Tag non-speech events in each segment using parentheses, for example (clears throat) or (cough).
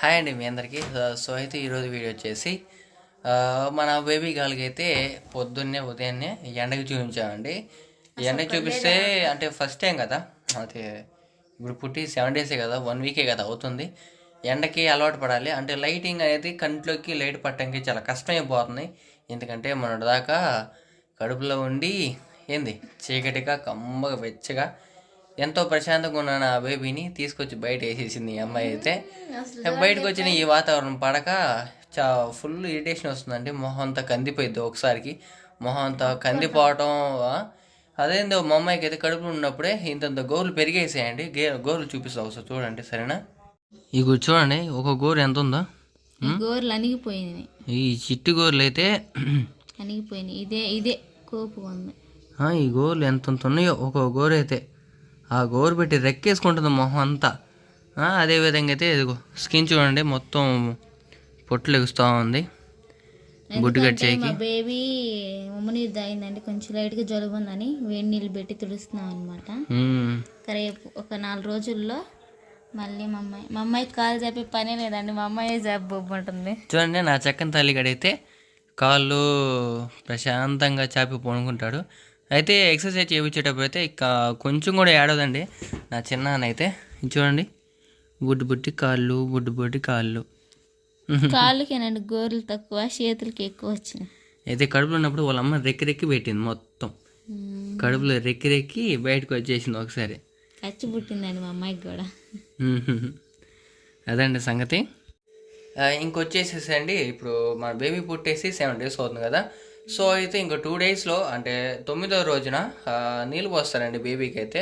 Hi అండి మీ అందరికీ. So అయితే ఈరోజు వీడియో వచ్చేసి మన బేబీ గర్ల్కి అయితే పొద్దున్నే ఉదయాన్నే ఎండకి చూపించామండి. ఎండకి చూపిస్తే అంటే ఫస్ట్ టైం కదా అయితే ఇప్పుడు పుట్టి సెవెన్ డేసే కదా వన్ వీకే కదా అవుతుంది. ఎండకి అలవాటు పడాలి. అంటే లైటింగ్ అనేది కంట్లోకి లైట్ పట్టడానికి చాలా కష్టమైపోతుంది. ఎందుకంటే మన దాకా కడుపులో ఉండి ఏంది చీకటిగా కమ్మగా వెచ్చగా ఎంతో ప్రశాంతంగా ఉన్న నా బేబీని తీసుకొచ్చి బయట వేసేసింది ఈ అమ్మాయి అయితే. బయటకు వచ్చిన ఈ వాతావరణం పడక చా ఫుల్ ఇరిటేషన్ వస్తుందండి. మొహం అంతా కందిపోయింది ఒకసారికి. మొహం అంతా కందిపోవటం ఆ, అదేందో మా అమ్మాయికి అయితే కడుపులో ఉన్నప్పుడే ఇంతంత గోర్లు పెరిగేసాయండి. గే గోర్లు చూపిస్తా ఒకసారి చూడండి సరేనా? ఇగో చూడండి ఒక గోరు ఎంత ఉందో? గోర్లు అణిగిపోయినాయి ఈ చిట్టు గోర్లు అయితే అణిగిపోయినాయి ఇదే ఇదే కోపు ఉంది. ఆ, ఈ గోర్లు ఎంత ఉన్నాయో ఒక గోరు అయితే. ఆ గోరు పెట్టి రెక్కేసుకుంటుంది మొహం అంతా. ఆ, అదే విధంగా అయితే ఇదిగో స్కిన్ చూడండి మొత్తం పొట్లు ఎగుస్తూ ఉంది. గుడ్డు కట్ ఎందుకంటే చేయకి. మా బేబీ ఉమ్మనీరు తాగిందండి కొంచెం లైట్గా జలుబు ఉందని వేడి నీళ్ళు పెట్టి తుడుస్తున్నాం అనమాట. రేపు ఒక నాలుగు రోజుల్లో మళ్ళీ మా అమ్మాయి మా అమ్మాయికి కాలు చెప్పే పనే లేదండి మా అమ్మాయి జబ్బు ఉంటుంది చూడండి నా చక్కని తల్లి గడైతే కాళ్ళు ప్రశాంతంగా చాపి పడుకుంటాడు అయితే ఎక్సర్సైజ్ చేయించేటప్పుడు అయితే ఇక కొంచెం కూడా ఏడవదండి. నా చిన్నాన్న అయితే చూడండి. బుడ్డు బుట్టి కాళ్ళు బుడ్డు బుడ్డి కాళ్ళు. కాళ్ళకేనండి గోర్లు తక్కువ చేతులకి ఎక్కువ వచ్చినాయి. అయితే కడుపులో ఉన్నప్పుడు వాళ్ళ అమ్మ రెక్కి రెక్కి పెట్టింది మొత్తం. కడుపులో రెక్కి రెక్కి బయటకు వచ్చేసింది ఒకసారి. కచ్చి పుట్టిందండి మా అమ్మాయికి కూడా. (laughs) అదండి సంగతి. ఆ, ఇంకొచ్చేసేసి అండి ఇప్పుడు మన బేబీ పుట్టేసి సెవెన్ డేస్ అవుతుంది కదా. సో అయితే ఇంకో టూ డేస్లో అంటే తొమ్మిదో రోజున నీళ్ళు పోస్తారండి బేబీకి అయితే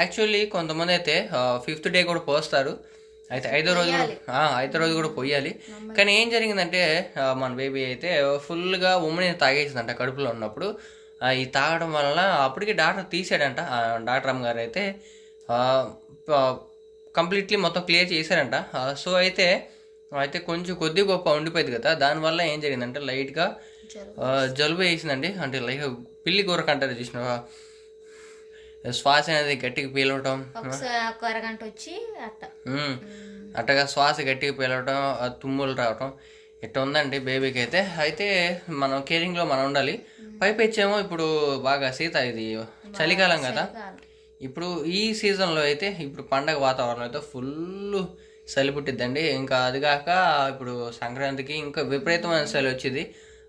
యాక్చువల్లీ కొంతమంది అయితే ఫిఫ్త్ డే కూడా పోస్తారు. అయితే ఐదో రోజు కూడా ఐదో రోజు కూడా పోయాలి. కానీ ఏం జరిగిందంటే మన బేబీ అయితే ఫుల్గా ఉమ్మని తాగేసిందంట కడుపులో ఉన్నప్పుడు. ఈ తాగడం వలన అప్పటికి డాక్టర్ తీసాడంట డాక్టర్ అమ్మగారు అయితే. కంప్లీట్లీ మొత్తం క్లియర్ చేశారంట. సో అయితే అయితే కొంచెం కొద్ది గొప్ప ఉండిపోయింది కదా. దానివల్ల ఏం జరిగిందంటే లైట్గా జలుబు వేసిందండి అంటే లైక్ పిల్లి కూరకు అంటారు చూసిన శ్వాస అనేది గట్టిగా పీలవటం ఒక అరగంట వచ్చి అట్టగా శ్వాస గట్టిగా పీలవటం తుమ్ములు రావటం ఇట్లా ఉందండి బేబీకి అయితే అయితే మనం కేరింగ్లో మనం ఉండాలి. పైపెచ్చేమో ఇప్పుడు బాగా శీత ఇది చలికాలం కదా. ఇప్పుడు ఈ సీజన్లో అయితే ఇప్పుడు పండగ వాతావరణం అయితే ఫుల్ చలి పుట్టిద్దండి. ఇంకా అది కాక ఇప్పుడు సంక్రాంతికి ఇంకా విపరీతమైన చలి వచ్చింది.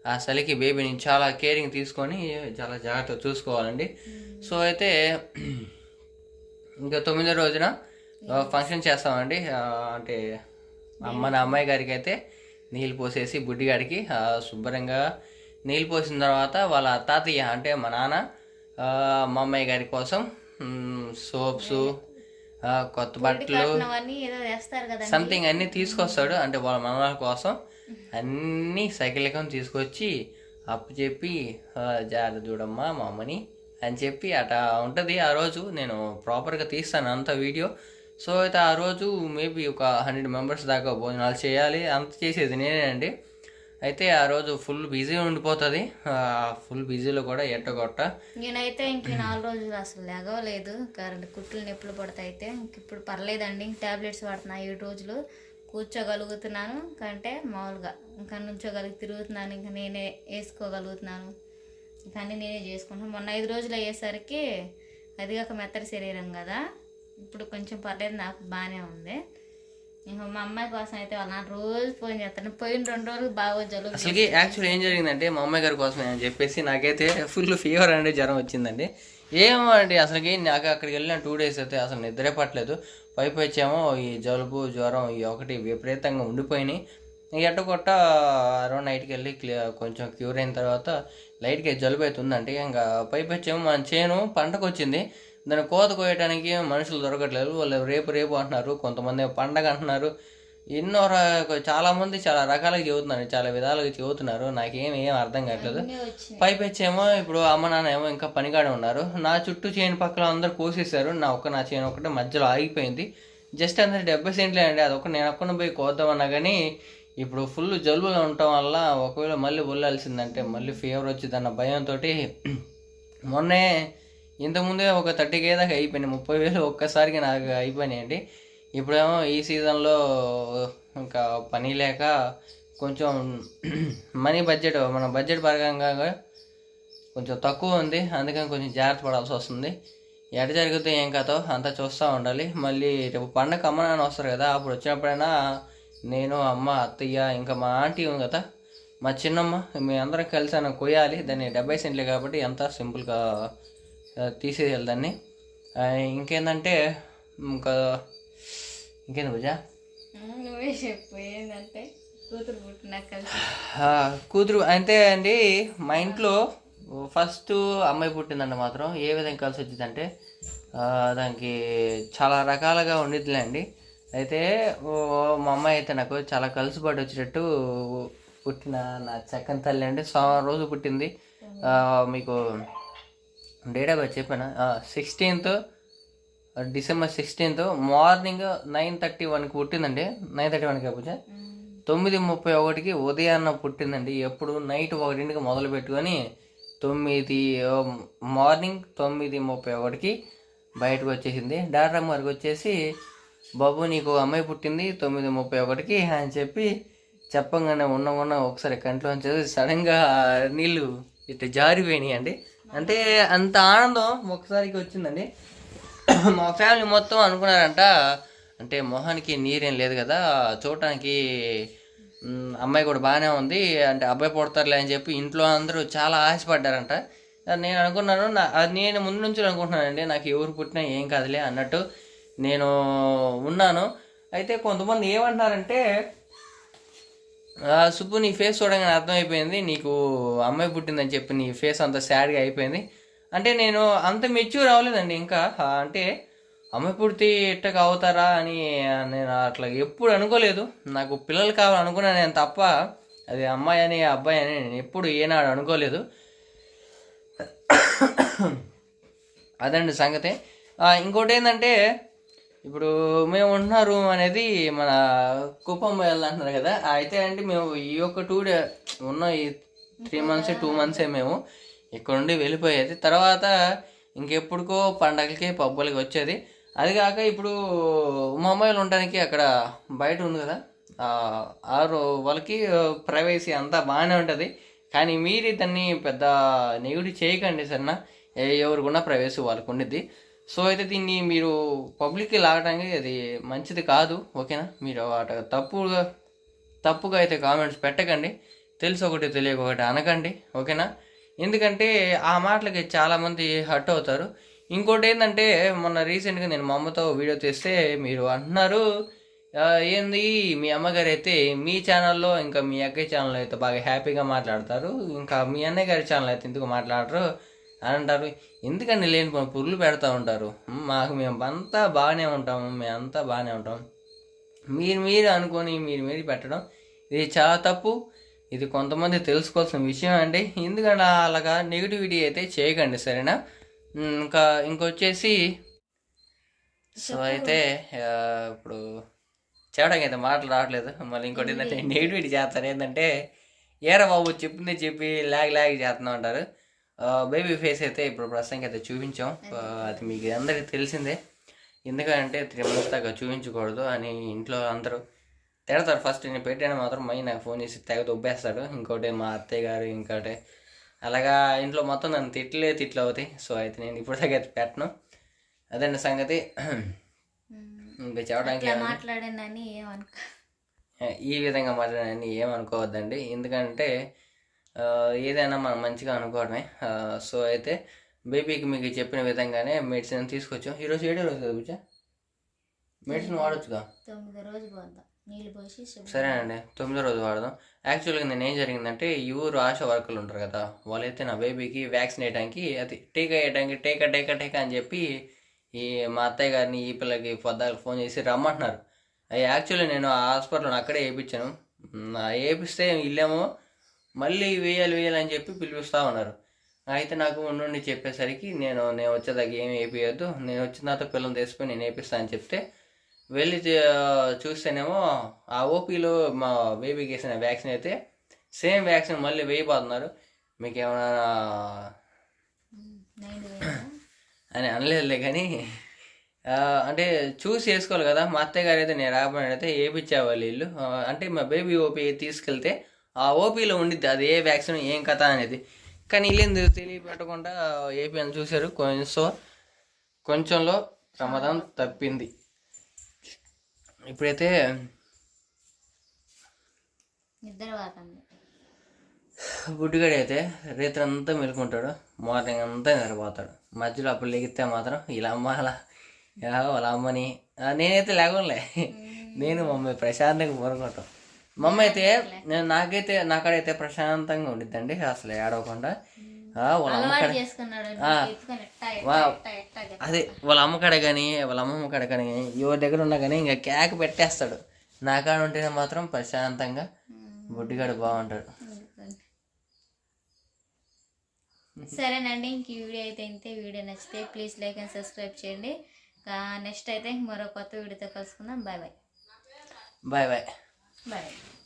ఆ చలికి బేబీని చాలా కేరింగ్ తీసుకొని చాలా జాగ్రత్తగా చూసుకోవాలండి. సో అయితే ఇంకా తొమ్మిదో రోజున ఫంక్షన్ చేస్తామండి. అంటే మన అమ్మాయి గారికి అయితే నీళ్ళు పోసేసి బుడ్డిగాడికి ఆ, శుభ్రంగా నీళ్ళు పోసిన తర్వాత వాళ్ళ తాతయ్య అంటే మా నాన్న మా అమ్మాయి గారి కోసం సోప్స్ కొత్త బట్టలు సంథింగ్ అన్నీ తీసుకొస్తాడు. అంటే వాళ్ళ మనవాళ్ళ కోసం అన్నీ సైకిల్ తీసుకొచ్చి అప్పు చెప్పి జాగ్రత్త చూడమ్మా మా అమ్మని అని చెప్పి అట ఉంటుంది. ఆ రోజు నేను ప్రాపర్గా తీస్తాను అంత వీడియో. సో అయితే ఆ రోజు మేబీ ఒక హండ్రెడ్ మెంబర్స్ దాకా భోజనాలు చేయాలి. అంత చేసేది నేనే అండి. అయితే ఆ రోజు ఫుల్ బిజీ ఉండిపోతుంది. ఫుల్ బిజీలో కూడా ఎట్టగొట్ట. నేనైతే ఇంక నాలుగు రోజులు అసలు లేగవలేదు. కరెంట్ కుట్లు నొప్పులు పడతాయి అయితే ఇంక ఇప్పుడు పర్లేదండి. టాబ్లెట్స్ వాడుతున్నా ఏడు రోజులు. కూర్చోగలుగుతున్నాను కంటే మామూలుగా. ఇంకా నుంచోగలిగి తిరుగుతున్నాను ఇంకా నేనే వేసుకోగలుగుతున్నాను. ఇంకా అన్నీ నేనే చేసుకుంటాను మొన్న ఐదు రోజులు అయ్యేసరికి అది కాక మెత్తటి శరీరం కదా. ఇప్పుడు కొంచెం పర్లేదు నాకు బాగానే ఉంది. ఇంకా మా అమ్మాయి కోసం అయితే వాళ్ళ రోజు ఫోన్ చేస్తాను పోయిన రెండు రోజులు బాగా జలుబు అసలుకి యాక్చువల్ ఏం జరిగిందంటే మా అమ్మాయి గారి కోసం అని చెప్పేసి నాకైతే ఫుల్ ఫీవర్ అనేది జ్వరం వచ్చిందండి. ఏమో అండి అసలుకి నాకు అక్కడికి వెళ్ళిన టూ డేస్ అయితే అసలు నిద్రే పట్టలేదు. పైపు వచ్చేమో ఈ జలుబు జ్వరం ఈ ఒకటి విపరీతంగా ఉండిపోయినాయి. ఎట్ట కొట్ట అరౌండ్ నైట్కి వెళ్ళి క్లియర్ కొంచెం క్యూర్ అయిన తర్వాత లైట్గా జలుబు అవుతుందంటే ఇంకా పైపు వచ్చేమో మన చేను పంటకు వచ్చింది దాన్ని కోత కోయడానికి మనుషులు దొరకట్లేదు. వాళ్ళు రేపు రేపు అంటున్నారు కొంతమంది పండగ అంటున్నారు. ఎన్నో ర- చాలా మంది చాలా రకాలుగా చెబుతున్నారు చాలా విధాలుగా చెబుతున్నారు. నాకేం ఏం అర్థం కావట్లేదు. పైపెచ్చేమో ఇప్పుడు అమ్మ నాన్న ఏమో ఇంకా పనికాడ ఉన్నారు. నా చుట్టూ చేను పక్కల అందరు కోసేశారు. నా ఒక్క నా చేను ఒకటే మధ్యలో ఆగిపోయింది. జస్ట్ అందరు డెబ్బై సెంట్లే అండి. అది ఒక నేను ఒక్కన పోయి కోద్దామన్నా కానీ ఇప్పుడు ఫుల్ జలుబులో ఉండటం వల్ల ఒకవేళ మళ్ళీ వెళ్ళాల్సిందంటే మళ్ళీ ఫీవర్ వచ్చిందన్న భయంతో మొన్నే ఇంతకుముందే ఒక థర్టీ కే దాకా అయిపోయినాయి. ముప్పై వేలు ఒక్కసారిగా నాకు అయిపోయినాయండి. ఇప్పుడేమో ఈ సీజన్లో ఇంకా పని లేక కొంచెం (clears throat) మనీ బడ్జెట్ మన బడ్జెట్ పరంగా కొంచెం తక్కువ ఉంది. అందుకని కొంచెం జాగ్రత్త పడాల్సి వస్తుంది. ఎట జరిగితే ఏం కథో అంతా చూస్తూ ఉండాలి. మళ్ళీ రేపు పండగ అమ్మ నాన్న వస్తారు కదా అప్పుడు వచ్చినప్పుడైనా నేను అమ్మ అత్తయ్య ఇంకా మా ఆంటీ ఉంది కదా మా చిన్నమ్మ మీ అందరం కలిసి అయినా కొయ్యాలి. దాన్ని డెబ్బై సెంట్లే కాబట్టి ఎంత సింపుల్గా తీసేయాలి దాన్ని. ఇంకేందంటే ఇంకా ఇంకేంది పూజ? నువ్వే చెప్పు ఏంటంటే కూతురు పుట్టినాక కూతురు అంతే అండి మా ఇంట్లో ఫస్ట్ అమ్మాయి పుట్టిందంటే మాత్రం ఏ విధంగా కలిసి వచ్చిందంటే దానికి చాలా రకాలుగా ఉండిద్దిలే అండి. అయితే మా అమ్మాయి అయితే నాకు చాలా కలిసిబాటు వచ్చేటట్టు పుట్టిన నా చక్కని తల్లి అండి. సోమవారం రోజు పుట్టింది. మీకు డేట్ ఆఫ్ బర్త్ చెప్పాను? Sixteenth December sixteenth morning nine thirty వన్కి పుట్టిందండి. నైన్ థర్టీ వన్కి పూజ తొమ్మిది ముప్పై ఒకటికి ఉదయాన్న పుట్టిందండి. ఎప్పుడు నైట్ ఒకటింటికి మొదలు పెట్టుకొని తొమ్మిది మార్నింగ్ తొమ్మిది ముప్పై ఒకటికి బయటకు వచ్చేసింది. డాక్టర్ గారికి వచ్చేసి బాబు నీకు అమ్మాయి పుట్టింది తొమ్మిది ముప్పై ఒకటికి అని చెప్పి చెప్పంగానే ఉన్న ఉన్న ఒకసారి కంట్లోంచి సడన్గా నీళ్ళు ఇట్లా జారిపోయినాయి అండి అంటే అంత ఆనందం ఒకసారికి వచ్చిందండి. మా ఫ్యామిలీ మొత్తం అనుకున్నారంట అంటే మొహానికి నీరేం లేదు కదా చూడటానికి అమ్మాయి కూడా బాగానే ఉంది అంటే అబ్బాయి పుడతారులే అని చెప్పి ఇంట్లో అందరూ చాలా ఆశపడ్డారంట. నేను అనుకున్నాను నా అది నేను ముందు నుంచి అనుకుంటున్నానండి నాకు ఎవరు పుట్టినా ఏం కాదులే అన్నట్టు నేను ఉన్నాను. అయితే కొంతమంది ఏమంటున్నారంటే సుబ్బు నీ ఫేస్ చూడగానే అర్థమైపోయింది. నీకు అమ్మాయి పుట్టిందని చెప్పి నీ ఫేస్ అంత సాడ్గా అయిపోయింది. అంటే నేను అంత మెచ్యూర్ అవ్వలేదండి ఇంకా. అంటే అమ్మాయి పుడితే ఇట్టగా అవుతారా అని నేను అట్లా ఎప్పుడు అనుకోలేదు. నాకు పిల్లలు కావాలనుకున్నా నేను తప్ప అది అమ్మాయి అని అబ్బాయి అని నేను ఎప్పుడు ఏనాడు అనుకోలేదు. అదండి సంగతి. ఇంకోటి ఏంటంటే ఇప్పుడు మేము ఉంటున్న రూమ్ అనేది మన కుప్పం వెళ్ళాలంటున్నారు కదా అయితే అంటే మేము ఈ యొక్క టూ డే ఉన్న ఈ త్రీ మంత్స్ టూ మంత్సే మేము ఇక్కడ నుండి వెళ్ళిపోయేది. తర్వాత ఇంకెప్పుడుకో పండగలకి పబ్బులకి వచ్చేది. అది కాక ఇప్పుడు ముంబైలో ఉండడానికి అక్కడ బయట ఉంది కదా ఆరు వాళ్ళకి ప్రైవసీ అంతా బాగానే ఉంటుంది. కానీ మీరు దాన్ని పెద్ద నెగిటివ్ చేయకండి సరేనా? ఏ- ఎవరికున్న ప్రైవసీ వాళ్ళకు ఉండిద్ది. సో అయితే దీన్ని మీరు పబ్లిక్కి లాగడానికి అది మంచిది కాదు ఓకేనా? మీరు అట తప్పుగా తప్పుగా అయితే కామెంట్స్ పెట్టకండి. తెలుసు ఒకటి తెలియక ఒకటి అనకండి ఓకేనా? ఎందుకంటే ఆ మాటలకి చాలామంది హర్ట్ అవుతారు. ఇంకోటి ఏంటంటే మొన్న రీసెంట్గా నేను మా అమ్మతో వీడియో తీస్తే మీరు అంటున్నారు ఏంది మీ అమ్మగారు అయితే మీ ఛానల్లో ఇంకా మీ అక్కయ్య ఛానల్లో అయితే బాగా హ్యాపీగా మాట్లాడతారు. ఇంకా మీ అన్నయ్య గారి ఛానల్ అయితే ఎందుకు మాట్లాడరు? అని అంటారు. ఎందుకని లేని పురులు పెడతా ఉంటారు? "మ్, మాకు మేము అంతా బాగానే ఉంటాము మేము అంతా బాగానే ఉంటాం. మీరు మీరు అనుకొని మీరు మీరు పెట్టడం ఇది చాలా తప్పు. ఇది కొంతమంది తెలుసుకోవాల్సిన విషయం అండి. ఎందుకంటే అలాగా నెగిటివిటీ అయితే చేయకండి సరేనా? ఇంకా ఇంకొచ్చేసి సో అయితే ఇప్పుడు చెప్పడానికి అయితే మాటలు రావట్లేదు. మళ్ళీ ఇంకోటి ఏంటంటే నెగిటివిటీ చేస్తారు. ఏంటంటే ఏరా బాబు చెప్పిందే చెప్పి లాగ్ లాగ్ చేస్తున్నా ఉంటారు బేబీ ఫేస్ అయితే ఇప్పుడు ప్రస్తుతానికి అయితే చూపించాం. అది. మీకు అందరికీ తెలిసిందే. ఎందుకంటే త్రీ మంత్స్ దాకా చూపించకూడదు అని ఇంట్లో అందరూ తిడతారు. ఫస్ట్ నేను పెట్టాను మాత్రం మై నాకు ఫోన్ చేసి తెగ దొబ్బేస్తాడు. ఇంకోటి మా అత్తయ్య గారు ఇంకోటి అలాగా ఇంట్లో మొత్తం నన్ను తిట్లే తిట్లు అవుతాయి. సో అయితే నేను ఇప్పుడు దాకా అయితే పెట్టను. అదండి సంగతి. ఇంకా చెప్పడానికి మాట్లాడానని ఏమనుకో ఈ విధంగా మాట్లాడని ఏమనుకోవద్దండి. ఎందుకంటే ఏదైనా మనం మంచిగా అనుకోవడమే. సో అయితే బేబీకి మీకు చెప్పిన విధంగానే మెడిసిన్ తీసుకొచ్చాం. ఈరోజు ఏడో రోజు బుజ్జా మెడిసిన్ వాడొచ్చుగా? తొమ్మిదో రోజు పోద్దాం నీళ్ళు పోసి శుభ్రం సరేనండి. తొమ్మిదో రోజు వాడదాం. యాక్చువల్గా నేను ఏం జరిగిందంటే ఈ ఊరు ఆశా వర్కర్లు ఉంటారు కదా వాళ్ళైతే నా బేబీకి వ్యాక్సిన్ వేయడానికి అది టీకా వేయడానికి టీకా టీకా టీకా అని చెప్పి ఈ మా అత్తయ్య గారిని ఈ పిల్లకి పొద్దాలకు ఫోన్ చేసి రమ్మంటున్నారు. యాక్చువల్లీ నేను ఆ హాస్పిటల్లో అక్కడే వేయించాను. వేపిస్తే వీళ్ళేమో మళ్ళీ వేయాలి వేయాలి అని చెప్పి పిలిపిస్తూ ఉన్నారు. అయితే నాకు ఉండి చెప్పేసరికి నేను నేను వచ్చేదాకా ఏమి వేపియద్దు. నేను వచ్చిన తర్వాత పిల్లల్ని తీసుకుని నేను వేపిస్తా అని చెప్తే వెళ్ళి చూస్తేనేమో ఆ ఓపీలో మా బేబీకి వేసిన వ్యాక్సిన్ అయితే సేమ్ వ్యాక్సిన్ మళ్ళీ వేయబోతున్నారు. మీకు ఏమైనా అని అనలేదులే కానీ అంటే చూసి వేసుకోవాలి కదా. మా అత్తయ్య గారు అయితే నేను రాబోయే అయితే వేయించేవాళ్ళు వీళ్ళు. అంటే మా బేబీ ఓపీ తీసుకెళ్తే ఆ ఓపీలో ఉండిద్ది. అది ఏ వ్యాక్సిన్ ఏం కథ అనేది. కానీ వీళ్ళు తెలియపెట్టకుండా ఏపీ అని చూశారు. కొంచెం కొంచెంలో ప్రమాదం తప్పింది. ఇప్పుడైతే బుడ్డిగాడు అయితే రేత్రి అంతా మెలుకుంటాడు. మార్నింగ్ అంతా నిద్రపోతాడు. మధ్యలో అప్పుడు లెగితే మాత్రం ఇలా అమ్మ అలా ఇలా వాళ్ళ అమ్మని. నేనైతే లేకుండా నేను మమ్మీ ప్రశాంతంగా పడుకుంటాం మమ్మ అయితే నేను నాకైతే నాకాడైతే ప్రశాంతంగా ఉండిద్దండి. అసలు ఏడవకుండా. వాళ్ళ అదే వాళ్ళ అమ్మ కాడ కానీ వాళ్ళ అమ్మమ్మ కాడ కానీ ఎవరి దగ్గర ఉన్నా కానీ ఇంకా కేక పెట్టేస్తాడు. నా కాడ ఉంటేనే మాత్రం ప్రశాంతంగా బుడ్డిగాడు బాగుంటాడు. సరేనండి ఇంక ఈ వీడియో అయితే ఇంతే. వీడియో నచ్చితే ప్లీజ్ లైక్ అండ్ సబ్స్క్రైబ్ చేయండి. నెక్స్ట్ అయితే మరో కొత్త వీడియోతో కలుసుకుందాం. Bye bye bye bye 美。